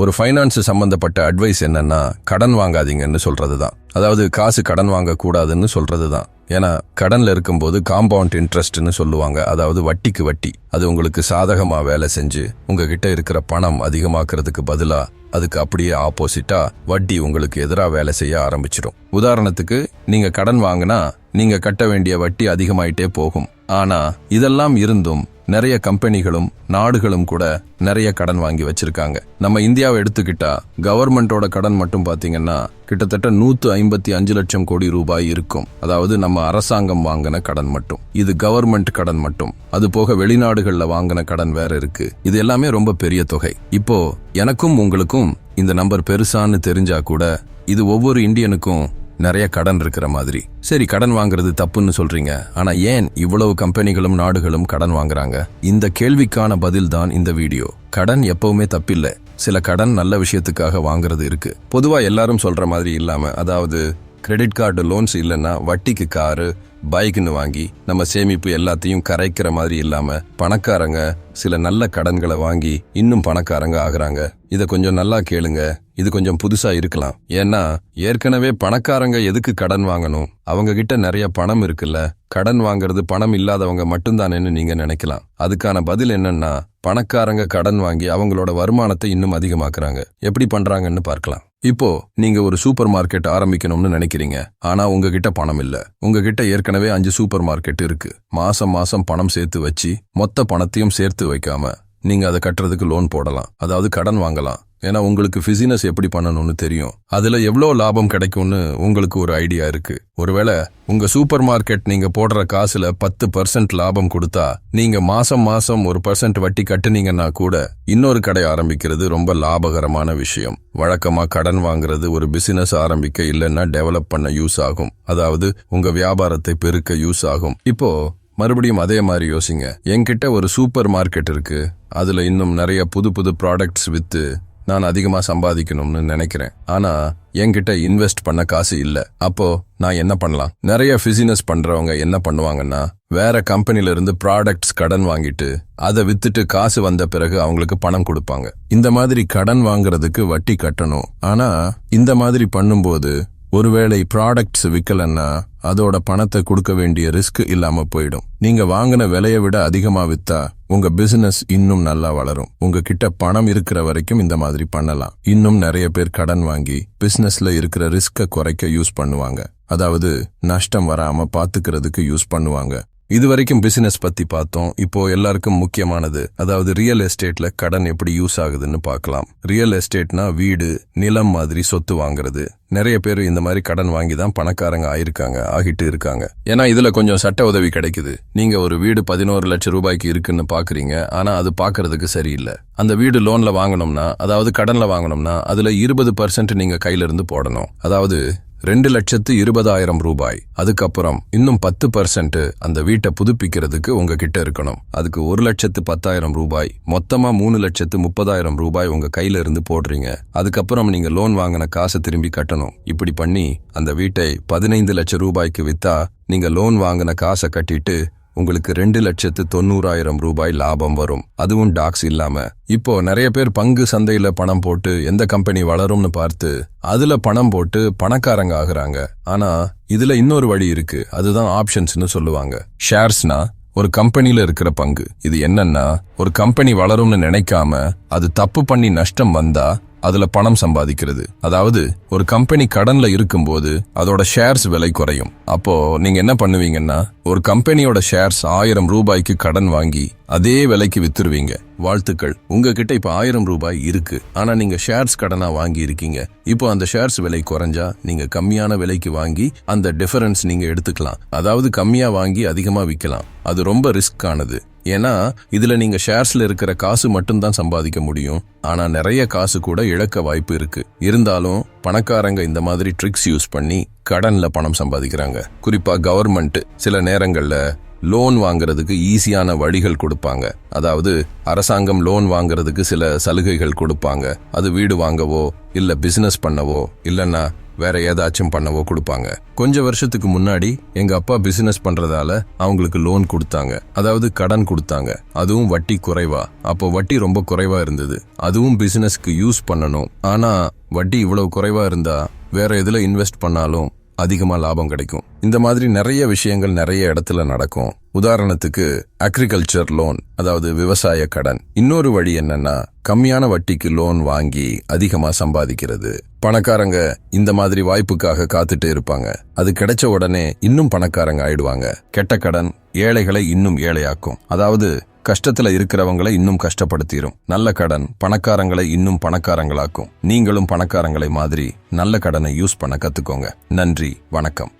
ஒரு ஃபைனான்ஸ் சம்மந்தப்பட்ட அட்வைஸ் என்னன்னா கடன் வாங்காதீங்கன்னு சொல்றது தான் அதாவது காசு கடன் வாங்கக்கூடாதுன்னு சொல்கிறது சொல்றது தான் ஏன்னா கடனில் இருக்கும்போது காம்பவுண்ட் இன்ட்ரெஸ்ட்னு சொல்லுவாங்க. அதாவது வட்டிக்கு வட்டி. அது உங்களுக்கு சாதகமாக வேலை செஞ்சு உங்ககிட்ட இருக்கிற பணம் அதிகமாக்குறதுக்கு பதிலாக அதுக்கு அப்படியே ஆப்போசிட்டா வட்டி உங்களுக்கு எதிராக வேலை செய்ய ஆரம்பிச்சிடும் உதாரணத்துக்கு நீங்க கடன் வாங்கினா நீங்க கட்ட வேண்டிய வட்டி அதிகமாயிட்டே போகும். ஆனா இதெல்லாம் இருந்தும் நிறைய கம்பெனிகளும் நாடுகளும் கூட நிறைய கடன் வாங்கி வச்சிருக்காங்க. நம்ம இந்தியாவை எடுத்துக்கிட்டா கவர்மெண்டோட கடன் மட்டும் பாத்தீங்கன்னா கிட்டத்தட்ட நூத்து ஐம்பத்தி அஞ்சு லட்சம் கோடி ரூபாய் இருக்கும். அதாவது நம்ம அரசாங்கம் வாங்கின கடன் மட்டும். இது கவர்மெண்ட் கடன் மட்டும். அது போக வெளிநாடுகள்ல வாங்கின கடன் வேற இருக்கு. இது எல்லாமே ரொம்ப பெரிய தொகை. இப்போ எனக்கும் உங்களுக்கும் இந்த நம்பர் பெருசான்னு தெரிஞ்சா கூட இது ஒவ்வொரு இந்தியனுக்கும் நிறைய கடன் இருக்கிற மாதிரி. சரி கடன் வாங்குறது தப்புன்னு சொல்றீங்க. ஆனா ஏன் இவ்வளவு கம்பெனிகளும் நாடுகளும் கடன் வாங்குறாங்க? இந்த கேள்விக்கான பதில் தான் இந்த வீடியோ. கடன் எப்பவுமே தப்பில்லை. சில கடன் நல்ல விஷயத்துக்காக வாங்குறது இருக்கு. பொதுவா எல்லாரும் சொல்ற மாதிரி இல்லாம அதாவது கிரெடிட் கார்டு லோன்ஸ் இல்லைன்னா வட்டிக்கு காரு பைக்குன்னு வாங்கி நம்ம சேமிப்பு எல்லாத்தையும் கரைக்கிற மாதிரி இல்லாமல் பணக்காரங்க சில நல்ல கடன்களை வாங்கி இன்னும் பணக்காரங்க ஆகுறாங்க. இதை கொஞ்சம் நல்லா கேளுங்க. இது கொஞ்சம் புதுசா இருக்கலாம். ஏன்னா ஏற்கனவே பணக்காரங்க எதுக்கு கடன் வாங்கணும்? அவங்க கிட்ட நிறைய பணம் இருக்குல்ல. கடன் வாங்குறது பணம் இல்லாதவங்க மட்டும்தானேன்னு நீங்க நினைக்கலாம். அதுக்கான பதில் என்னன்னா பணக்காரங்க கடன் வாங்கி அவங்களோட வருமானத்தை இன்னும் அதிகமாக்குறாங்க. எப்படி பண்றாங்கன்னு பார்க்கலாம். இப்போ நீங்க ஒரு சூப்பர் மார்க்கெட் ஆரம்பிக்கணும்னு நினைக்கிறீங்க ஆனா உங்ககிட்ட பணம் இல்ல. உங்ககிட்ட ஏற்கனவே அஞ்சு சூப்பர் மார்க்கெட் இருக்கு. மாசம் மாசம் பணம் சேர்த்து வச்சு மொத்த பணத்தையும் சேர்த்து வைக்காம நீங்க அதை கட்டுறதுக்கு லோன் போடலாம். அதாவது கடன் வாங்கலாம். ஏன்னா உங்களுக்கு பிசினஸ் எப்படி பண்ணணும்னு தெரியும். அதுல எவ்வளோ லாபம் கிடைக்கும்னு உங்களுக்கு ஒரு ஐடியா இருக்கு. ஒருவேளை உங்க சூப்பர் மார்க்கெட் நீங்க போடுற காசுல பத்து பர்சன்ட் லாபம் கொடுத்தா நீங்க மாசம் மாசம் ஒரு பர்சன்ட் வட்டி கட்டுனீங்கன்னா கூட இன்னொரு கடை ஆரம்பிக்கிறது ரொம்ப லாபகரமான விஷயம். வழக்கமா கடன் வாங்குறது ஒரு பிசினஸ் ஆரம்பிக்க இல்லைன்னா டெவலப் பண்ண யூஸ் ஆகும். அதாவது உங்க வியாபாரத்தை பெருக்க யூஸ் ஆகும். இப்போ மறுபடியும் அதே மாதிரி யோசிங்க. என்கிட்ட ஒரு சூப்பர் மார்க்கெட் இருக்கு. அதுல இன்னும் நிறைய புது புது ப்ராடக்ட்ஸ் வித்து நான் அதிகமாக சம்பாதிக்கணும்னு நினைக்கிறேன். ஆனால் என்கிட்ட இன்வெஸ்ட் பண்ண காசு இல்லை. அப்போ நான் என்ன பண்ணலாம்? நிறைய பிசினஸ் பண்றவங்க என்ன பண்ணுவாங்கன்னா வேற கம்பெனில இருந்து ப்ராடக்ட்ஸ் கடன் வாங்கிட்டு அதை வித்துட்டு காசு வந்த பிறகு அவங்களுக்கு பணம் கொடுப்பாங்க. இந்த மாதிரி கடன் வாங்குறதுக்கு வட்டி கட்டணும். ஆனா இந்த மாதிரி பண்ணும்போது ஒருவேளை ப்ராடக்ட்ஸ் விற்கலன்னா அதோட பணத்தை கொடுக்க வேண்டிய ரிஸ்க் இல்லாம போயிடும். நீங்க வாங்கின விலையை விட அதிகமா வித்தா உங்க பிசினஸ் இன்னும் நல்லா வளரும். உங்ககிட்ட பணம் இருக்கிற வரைக்கும் இந்த மாதிரி பண்ணலாம். இன்னும் நிறைய பேர் கடன் வாங்கி பிசினஸ்ல இருக்கிற ரிஸ்க குறைக்க யூஸ் பண்ணுவாங்க. அதாவது நஷ்டம் வராம பாத்துக்கிறதுக்கு யூஸ் பண்ணுவாங்க. இது வரைக்கும் பிசினஸ் பத்தி பார்த்தோம். இப்போ எல்லாருக்கும் முக்கியமானது அதாவது ரியல் எஸ்டேட்ல கடன் எப்படி யூஸ் ஆகுதுன்னு பார்க்கலாம். ரியல் எஸ்டேட்னா வீடு நிலம் மாதிரி சொத்து வாங்குறது. நிறைய பேர் இந்த மாதிரி கடன் வாங்கி தான் பணக்காரங்க ஆயிருக்காங்க ஆகிட்டு இருக்காங்க. ஏன்னா இதுல கொஞ்சம் சட்ட உதவி கிடைக்குது. நீங்க ஒரு வீடு பதினோரு லட்சம் ரூபாய்க்கு இருக்குன்னு பாக்குறீங்க ஆனா அது பாக்குறதுக்கு சரியில்லை. அந்த வீடு லோன்ல வாங்கணும்னா அதாவது கடன்ல வாங்கணும்னா அதுல இருபது பர்சன்ட் நீங்க கையில இருந்து போடணும். அதாவது ரெண்டு லட்சத்து இருபதாயிரம் ரூபாய். அதுக்கப்புறம் இன்னும் பத்து பர்சன்ட் அந்த வீட்டை புதுப்பிக்கிறதுக்கு உங்ககிட்ட இருக்கணும். அதுக்கு ஒரு லட்சத்து பத்தாயிரம் ரூபாய் மொத்தமா மூணு லட்சத்து முப்பதாயிரம் ரூபாய் உங்க கையில இருந்து போடுறீங்க. அதுக்கப்புறம் நீங்க லோன் வாங்கின காசை திரும்பி கட்டணும். இப்படி பண்ணி அந்த வீட்டை பதினைந்து லட்சம் ரூபாய்க்கு வித்தா நீங்க லோன் வாங்கின காசை கட்டிட்டு உங்களுக்கு ரெண்டு லட்சத்து தொண்ணூறாயிரம் ரூபாய் லாபம் வரும். அதுவும் டாக்ஸ் இல்லாம. இப்போ நிறைய பேர் பங்கு சந்தையில பணம் போட்டு எந்த கம்பெனி வளரும்னு பார்த்து அதுல பணம் போட்டு பணக்காரங்க ஆகுறாங்க. ஆனா இதுல இன்னொரு வழி இருக்கு. அதுதான் ஆப்ஷன்ஸ்னு சொல்லுவாங்க. ஷேர்ஸ்னா ஒரு கம்பெனியில இருக்கிற பங்கு. இது என்னன்னா ஒரு கம்பெனி வளரும்னு நினைக்காம அது தப்பு பண்ணி நஷ்டம் வந்தா அதுல பணம் சம்பாதிக்கிறது. அதாவது ஒரு கம்பெனி கடன்ல இருக்கும்போது அதோட ஷேர்ஸ் விலை குறையும். அப்போ நீங்க என்ன பண்ணுவீங்கன்னா ஒரு கம்பெனியோட ஷேர்ஸ் ஆயிரம் ரூபாய்க்கு கடன் வாங்கி அதே விலைக்கு வித்துருவீங்க. வாழ்த்துக்கள். உங்ககிட்ட இப்ப ஆயிரம் ரூபாய் இருக்கு. ஆனா நீங்க ஷேர்ஸ் கடனா வாங்கி இருக்கீங்க இப்போ அந்த ஷேர்ஸ் விலை குறைஞ்சா நீங்க கம்மியான விலைக்கு வாங்கி அந்த டிஃபரன்ஸ் நீங்க எடுத்துக்கலாம். அதாவது கம்மியா வாங்கி அதிகமா விற்கலாம் அது ரொம்ப ரிஸ்க் ஆனது. ஏன்னா இதுல நீங்க ஷேர்ஸ்ல இருக்கிற காசு மட்டும்தான் சம்பாதிக்க முடியும். ஆனா நிறைய காசு கூட இழக்க வாய்ப்பு இருக்கு. இருந்தாலும் பணக்காரங்க இந்த மாதிரி ட்ரிக்ஸ் யூஸ் பண்ணி கடன்ல பணம் சம்பாதிக்கிறாங்க. குறிப்பா கவர்மெண்ட் சில நேரங்கள்ல லோன் வாங்குறதுக்கு ஈஸியான வழிகள் கொடுப்பாங்க. அதாவது அரசாங்கம் லோன் வாங்குறதுக்கு சில சலுகைகள் கொடுப்பாங்க. அது வீடு வாங்கவோ இல்ல பிசினஸ் பண்ணவோ இல்லைன்னா வேற ஏதாச்சும் பண்ணவோ கொடுப்பாங்க. கொஞ்ச வருஷத்துக்கு முன்னாடி எங்க அப்பா பிசினஸ் பண்றதால அவங்களுக்கு லோன் கொடுத்தாங்க. அதாவது கடன் கொடுத்தாங்க. அதுவும் வட்டி குறைவா. அப்போ வட்டி ரொம்ப குறைவா இருந்தது. அதுவும் பிசினஸ்க்கு யூஸ் பண்ணணும். ஆனா வட்டி இவ்வளவு குறைவா இருந்தா வேற எதுல இன்வெஸ்ட் பண்ணாலும் அதிகமாக லாபம் கிடைக்கும். இந்த மாதிரி நிறைய விஷயங்கள் நிறைய இடத்துல நடக்கும். உதாரணத்துக்கு அக்ரிகல்ச்சர் லோன் அதாவது விவசாய கடன். இன்னொரு வழி என்னன்னா கம்மியான வட்டிக்கு லோன் வாங்கி அதிகமா சம்பாதிக்கிறது. பணக்காரங்க இந்த மாதிரி வாய்ப்புக்காக காத்துட்டு இருப்பாங்க. அது கிடைச்ச உடனே இன்னும் பணக்காரங்க ஆயிடுவாங்க. கெட்ட கடன் ஏழைகளை இன்னும் ஏழையாக்கும். அதாவது கஷ்டத்துல இருக்கிறவங்களை இன்னும் கஷ்டப்படுத்திரும். நல்ல கடன் பணக்காரங்களை இன்னும் பணக்காரங்களாக்கும். நீங்களும் பணக்காரங்களை மாதிரி நல்ல கடனை யூஸ் பண்ண கத்துக்கோங்க. நன்றி வணக்கம்.